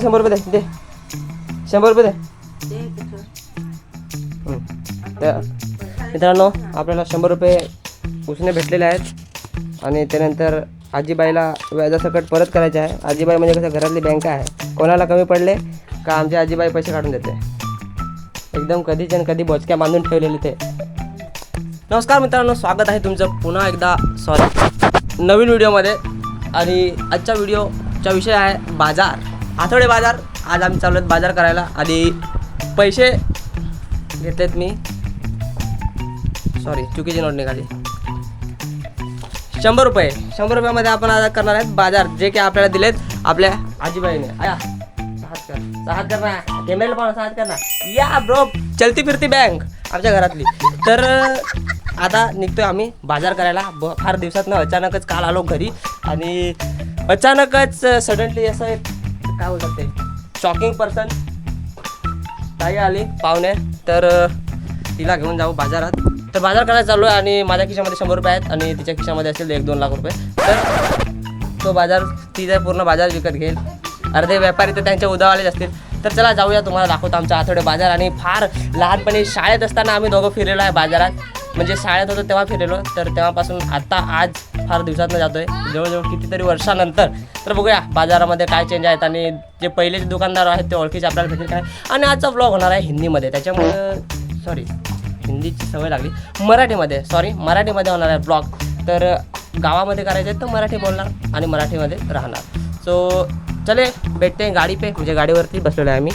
शंभर रुपये दे दे. शंभर रुपये दे. मित्रांनो आपल्याला शंभर रुपये उसने भेटलेले आहेत. आणि त्यानंतर आजीबाईला व्याजासकट परत करायचे आहे. आजीबाई म्हणजे कसं घरातली बँक आहे. कोणाला कमी पडले का आमची आजीबाई पैसे काढून देते? एकदम कधीच आणि कधी बोचक्या बांधून ठेवलेले ते. नमस्कार मित्रांनो स्वागत आहे तुमचं पुन्हा एकदा. सॉरी नवीन व्हिडिओमध्ये आणि आजच्या व्हिडिओचा विषय आहे बाजार. आठवडे बाजार. आज आम्ही चालू आहेत बाजार करायला. आणि पैसे घेतलेत मी. सॉरी चुकीची नोट निघाली. शंभर रुपये. शंभर रुपयामध्ये आपण आज करणार आहेत बाजार. जे काही आपल्याला दिलेत आपल्या आजीबाईने. आया कर. कर ना. कॅमेऱ्याला पाहून कर ना. या ब्रो चलती फिरती बँक आमच्या घरातली. तर आता निघतोय आम्ही बाजार करायला. ब फार दिवसात ना अचानकच काल आलो घरी. आणि अचानकच सडनली असं एक काय बोलतात ते? शॉकिंग पर्सन ताई आली पाहुणे. तर तिला घेऊन जाऊ बाजारात. तर बाजार करायला चालू आहे आणि माझ्या खिशामध्ये शंभर रुपये आहेत आणि तिच्या खिशामध्ये असेल एक दोन लाख रुपये. तर तो बाजार तिचा पूर्ण बाजार विकत घेईल. अर्धे व्यापारी तर त्यांच्या उदावालेच असतील. तर चला जाऊया तुम्हाला दाखवतो आमचा आठवडे बाजार. आणि फार लहानपणी शाळेत असताना आम्ही दोघं फिरलेलो आहे बाजारात. म्हणजे शाळेत होतो तेव्हा फिरलेलो. तर तेव्हापासून आता आज फार दिवसातनं जातोय. जवळजवळ कितीतरी वर्षानंतर. तर बघूया बाजारामध्ये काय चेंज आहेत आणि जे पहिले जे दुकानदार आहेत ते ओळखीचे आपल्याला भेटेल काय आणि आजचा ब्लॉग होणार आहे हिंदीमध्ये. त्याच्यामुळं सॉरी हिंदीची सवय लागली. मराठीमध्ये सॉरी मराठीमध्ये होणार आहे ब्लॉग तर गावामध्ये करायचे तर मराठी बोलणार आणि मराठीमध्ये राहणार. सो चले भेटते गाडी पे म्हणजे गाडीवरती बसलेलो आहे आम्ही.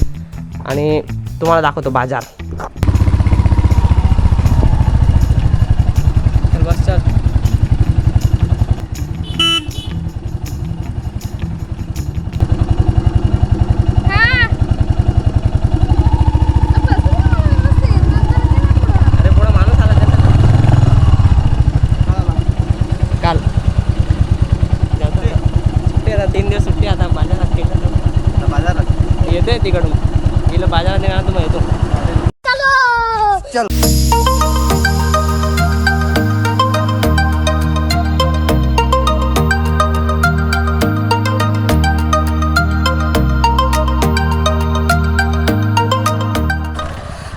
आणि तुम्हाला दाखवतो बाजार चल बस चल अरे पुढं माणूस आला त्यांना काल सुट्टी आता तीन दिवस सुट्टी आता बाजारात गेलं तिकडून. गेलं बाजारात निघाला तर मग येतो.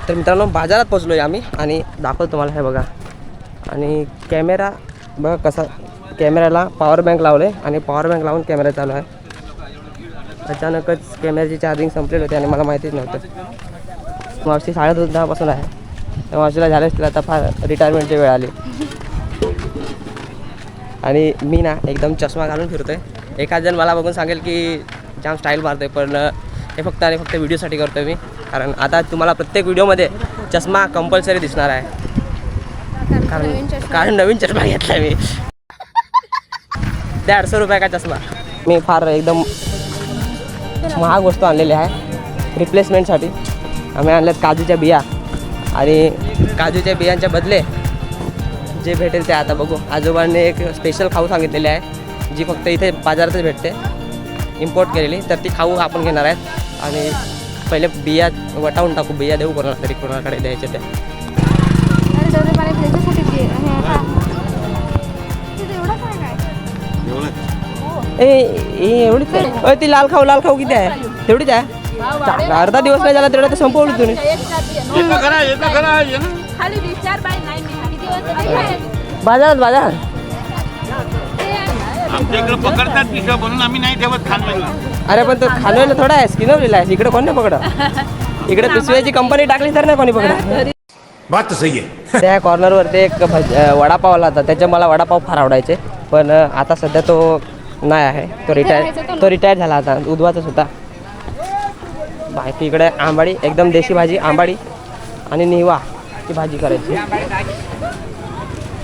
तर मित्रांनो बाजारात पोचलो आहे आम्ही आणि दाखवतो तुम्हाला हे बघा. आणि कॅमेरा बघा कसा कॅमेऱ्याला पॉवर बँक लावले आणि पॉवर बँक लावून कॅमेरा चालू आहे. अचानकच कॅमेऱ्याची चार्जिंग संपलेली होती आणि मला माहितीच नव्हतं. मावशी साडे होती आहे. त्या मावशीला झालेच तिला आता फार रिटायरमेंटची वेळ आली. आणि मी ना एकदम चष्मा घालून फिरतोय. एखाद जण मला बघून सांगेल की जाम स्टाईल मारतोय पण हे फक्त आणि फक्त व्हिडिओसाठी करतोय मी. कारण आता तुम्हाला प्रत्येक व्हिडिओमध्ये चष्मा कंपल्सरी दिसणार आहे. कारण कारण नवीन चष्मा घेतला मी. दीडशे रुपये का चष्मा? मी फार एकदम महाग वस्तू आणलेली आहे. रिप्लेसमेंटसाठी आम्ही आणल्यात काजूच्या बिया. आणि काजूच्या बियांच्या बदले जे भेटेल ते आता बघू. आजोबांनी एक स्पेशल खाऊ सांगितलेली आहे. जी फक्त इथे बाजारातच भेटते. इम्पोर्ट केलेली. तर ती खाऊ आपण घेणार आहेत. आणि पहिले बिया वटावून टाकू. बिया देऊ कोणाला तरी कोणाकडे द्यायचे ते. ए ए एवढीच आहे? अय, ती लाल खाऊ लाल खाऊ किती आहे? तेवढीच आहे? चांगलं, अर्धा दिवस नाही झाला तेवढा तर संपवली तुम्ही. खाली विचार बाई नाही मी किती वाजता बाजारात बाजार आमच्या इकडे पकडतात पिशव्या म्हणून आम्ही नाही ठेवत खानवेलला अरे पण तो खानवेला थोडा आहे स्किनवलेला आहे. इकडे कोण नाही पकडा इकडे पिशव्याची कंपनी टाकली तर नाही कोणी पकडा बात तो सही है त्या कॉर्नरवरती एक भज अं, वडापाव आला होता. त्याचे मला वडापाव फार आवडायचे. पण अं, आता सध्या तो नाही आहे. तो रिटायर तो रिटायर झाला आता. उद्वाचाच होता. बाकी इकडे आंबाडी एकदम देशी भाजी आंबाडी आणि निवा ची भाजी करायची.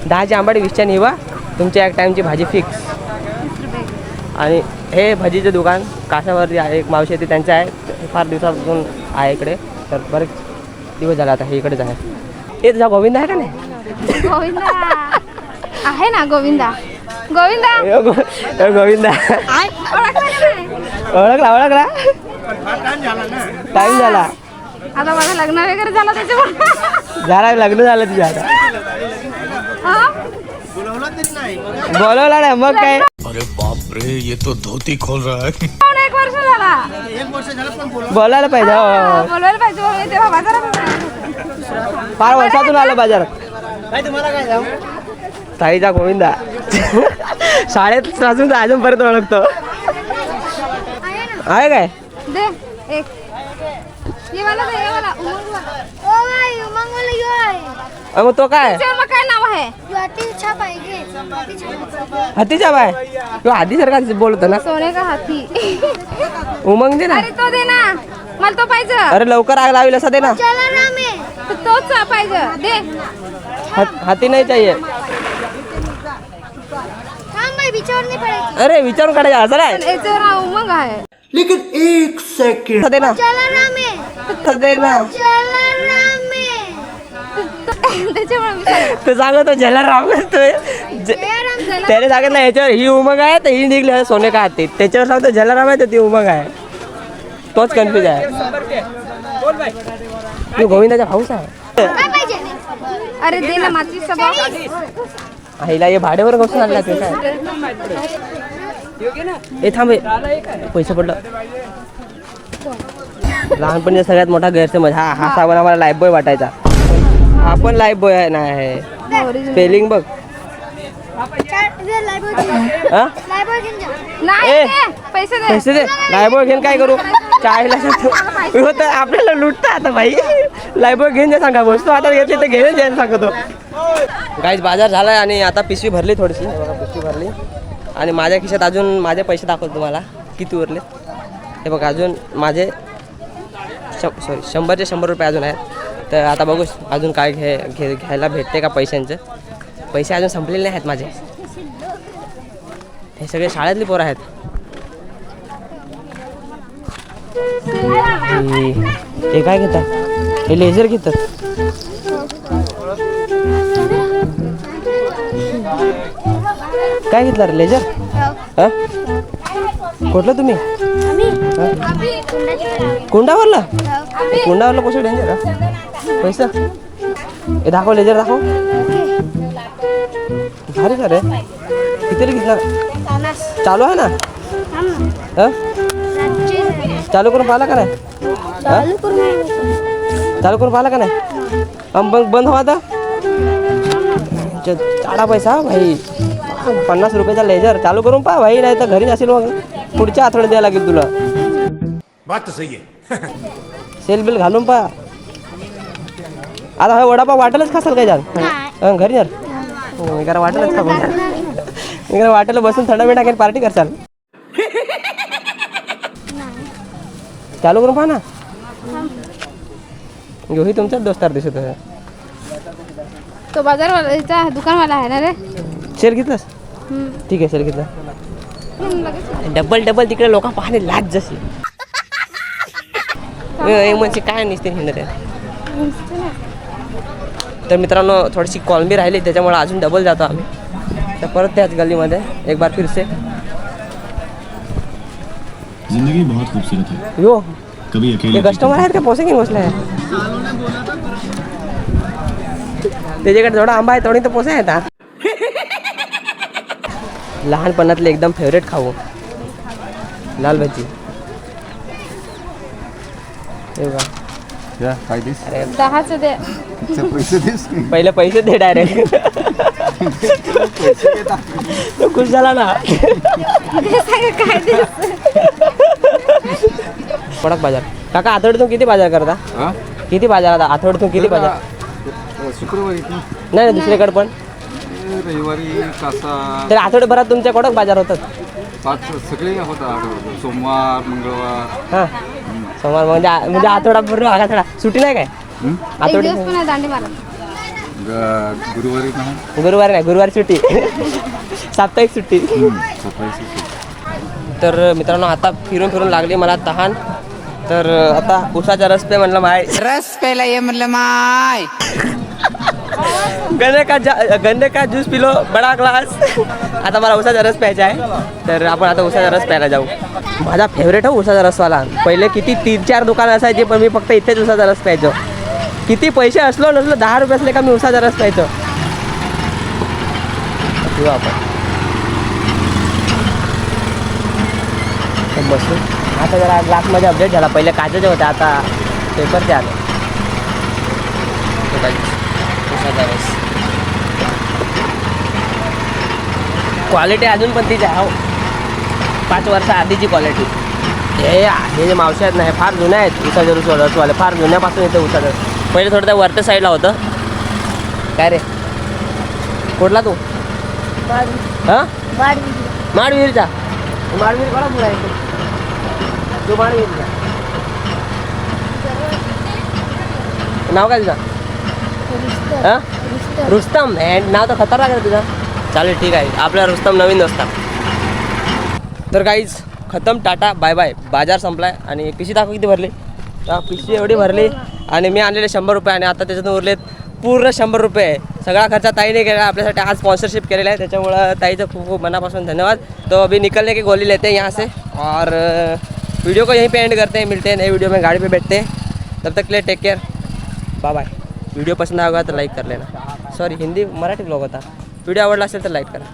दहाची आंबाडी वीसच्या निवा तुमच्या एक टाईमची भाजी फिक्स आणि हे भजीचं दुकान काशावरती आहे. एक मावशी ती त्यांचं आहे. फार दिवसापासून आहे इकडे. तर बरेच दिवस झाला आता हे इकडेच आहे. हे तुझा गोविंद आहे का नाही? गोविंदा. आहे ना गोविंदा. गोविंदा. यो गो- यो गोविंदा. ओळखला ओळखला. टाइम झाला. आता माझं लग्न वगैरे झालं त्याच्यामुळे झाला लग्न झालं तुझ्या आता. हा? बोलवला नाही मग काय? अरे बाप रे ये तो धोती खोल रहा है. पावणे एक वर्ष झाला. बोलायला पाहिजे हो. बोलवायला पाहिजे बोलवायला तेव्हा बाजारात फार वर्षातून आलं बाजारात ताईचा गोविंदा. शाळेत अजून अजूनपर्यंत ओळखतो. आहे काय? दे एक. ये वाला दे ये वाला उमंग वाला ओ भाई उमंग वाला यो आहे. अ, मग तो काय? काय नाव आहे? हाती छाप आहे घे. हाती छाप हत्तीचा बाय तो हाती सारखा बोलतो ना. सोने का हाती? उमंग दे ना. अरे तो दे ना. मला तो पाहिजे. अरे लवकर आग लावेल असा दे ना. चला ना मे. तो तोच पाहिजे. दे. हात- हाती नाही चाहिए थांब बाई बिचार नाही पडायची अरे विचारून काढायचं. असं नाही. हा उमंग आहे. असं दे ना. चला ना मे असं दे ना तो सांगतो ज्याला राम नसतोय त्याने सांगितलं याच्यावर ही उमंग आहे तर ही निघली. सोने का हाती. त्याच्यावर सांगतो ज्याला राम आहे तर ती उमंग आहे. तोच कन्फ्युज आहे. तू गोविंदाचा भाऊच आहे. काय अरे दे ना माती सबा आईला हे भाड्यावर बसून आणला ते काय? ए थांबे पैसे पडलं. लहानपणी सगळ्यात मोठा गैरसमज हा हा साबण आम्हाला लाईफ बॉय वाटायचा. हा पण लाईफ बॉय नाही स्पेलिंग बघ. हा? पैसे दे. पैसे दे. लाईफ बॉय घेऊन काय करू? चायला होतं आपल्याला लुटता आता भाई लाईफ घेऊन जा सांगा. वस्तू आता घेतली तर घेऊन जायला सांगतो. गाईज बाजार झाला आणि आता पिशवी भरली थोडीशी. बघा पिशवी भरली. आणि माझ्या खिशात अजून माझे पैसे दाखवतो तुम्हाला. किती उरले हे बघा अजून माझे शं सॉरी शंभरचे शंभर रुपये अजून आहेत. तर आता बघू अजून काय घे घे घ्यायला भेटते का पैशांचं. पैसे अजून संपलेले नाही आहेत माझे. हे सगळे शाळेतली पोरं आहेत. हे काय घेतात हे लेझर घेतात काय घेतला रे लेझर? हा? कुठलं तुम्ही? कोंडावरला? कुंडावरला कसं डेंजर पैसा? हे दाखव लेझर दाखव. भारी का रे. किती घेतला? चालू आहे ना? हा? चालू करून पाहिला का नाही? चालू करून पाहिला का नाही? अं, बंद बंद हवा आता. चाडा पैसा हा भाई. पन्नास रुपयाचा लेझर चालू करून पहा भाई. नाही तर घरी जाशील मग. पुढच्या आठवड्यात द्यायला लागेल तुला. बात तो सही है सेल बिल घालून पहा. आता हा वडापाव वाटेलच खासाल काय जाल हं, घरी जाल मी करा वाटेलच खा मी करा वाटेला बसून थंडा बिंडा काही पार्टी करसाल चालू करून पहा ना. घेऊ तुमचाच दोस्तार दिसत आहे. तो बाजारवाला दुकानवाला आहे ना रे? शेअर घेतलास? हम्म. ठीक आहे शेअर घेतला. हम्म, लगेच. डबल डबल तिकडे लोक पाहणे लाज जशी. म्हणजे काय नसते हिंडत आहे. तर मित्रांनो थोडीशी कॉलमी राहिली त्याच्यामुळे अजून डबल जातो आम्ही. तर परत त्याच गल्लीमध्ये एक बार फिरसे. जिंदगी बहुत खूबसूरत है। यो कभी हे अकेले कस्टमर आहेत का? पोसे घेऊन बसले आहे त्याच्याकडे जेवढा आंबा आहे तेवढी तर पोसे आहेत हा. लहानपणातले एकदम फेवरेट खाऊ. लाल भजी. पहिले पैसे दे डायरेक्ट तो खुश झाला ना. कडक बाजार. काका आठवड्यातून किती बाजार करता? किती बाजार आता? आठवड्यातून किती बाजार? शुक्रवारी नाही नाही, दुसरीकडे पण. रविवारी कासा तर आठवड्याभरात तुमच्या कडक बाजार होतात? पाच सगळे होतात सोमवार मंगळवार. हां. सोमवार म्हणजे आ- म्हणजे आठवडाभर आठवडा सुट्टी नाही काय? एक आठवडी दिवस पण नाही दांडी मारत. ग- गुरुवारी नाही. गुरुवारी नाही गुरुवारी सुट्टी. साप्ताहिक सुट्टी. सकाळी सुट्टी. तर मित्रांनो आता फिरून फिरून लागली मला तहान. तर आता उसाचा रस पे म्हणलं माय. रस प्यायला ये म्हणलं माय. गन्ने का जा गन्ने का ज्यूस पिलो? बडा ग्लास. आता मला उसाचा रस प्यायचा आहे. तर आपण आता उसाचा रस प्यायला जाऊ. माझा फेवरेट हो उसाचा रसवाला. पहिले किती तीन चार दुकानं असायचे पण मी फक्त इथेच उसाचा रस प्यायचो. किती पैसे असलो नसलो दहा रुपये असले का मी उसाचा रस प्यायचो. आपण बसू आता जरा ग्लासमध्ये अपडेट झाला. पहिले काचेचे होते आता पेपरचे आले. क्वालिटी अजून पण तीच आहे हो. पाच वर्ष आधीची क्वालिटी हे हे जे मावशी आहेत ना हे फार जुने आहेत उसाचे रस रसवाले फार जुन्यापासून इथे उसाचं. पहिले थोडं त्या वरच्या साईडला होतं. काय रे? कुठला तू? हां? माडवीरचा माडवीर कोणा पुढे नाव काय तुझं? हां? रुस्तम. अँड नाव तर खतरनाक आहे तुझं. चालेल ठीक आहे. आपला रुस्तम नवीन दोस्ता तर काहीच खतम टाटा बाय बाय बाजार संपलाय आणि पिशी दाखव किती भरली? पिशी एवढी भरली आणि मी आणलेले शंभर रुपये आणि आता त्याच्यातून उरलेत पूर्ण शंभर रुपये. सगळा खर्च ताईने केला आपल्यासाठी आज स्पॉन्सरशिप केलेला आहे. त्याच्यामुळं ताईचं खूप खूप मनापासून धन्यवाद. तो अभी निकलने की गोली लेते हैं यहाँ से. और वीडियो को यहीं पे एंड करते हैं मिलते हैं नए वीडियो में गाड़ी पे बैठते हैं। तब तक के लिए take care bye bye video पसंद आएगा तो तर लाईक कर लेना। सॉरी हिंदी मराठी ब्लॉग होता। व्हिडिओ आवडला असेल तर लाईक करा।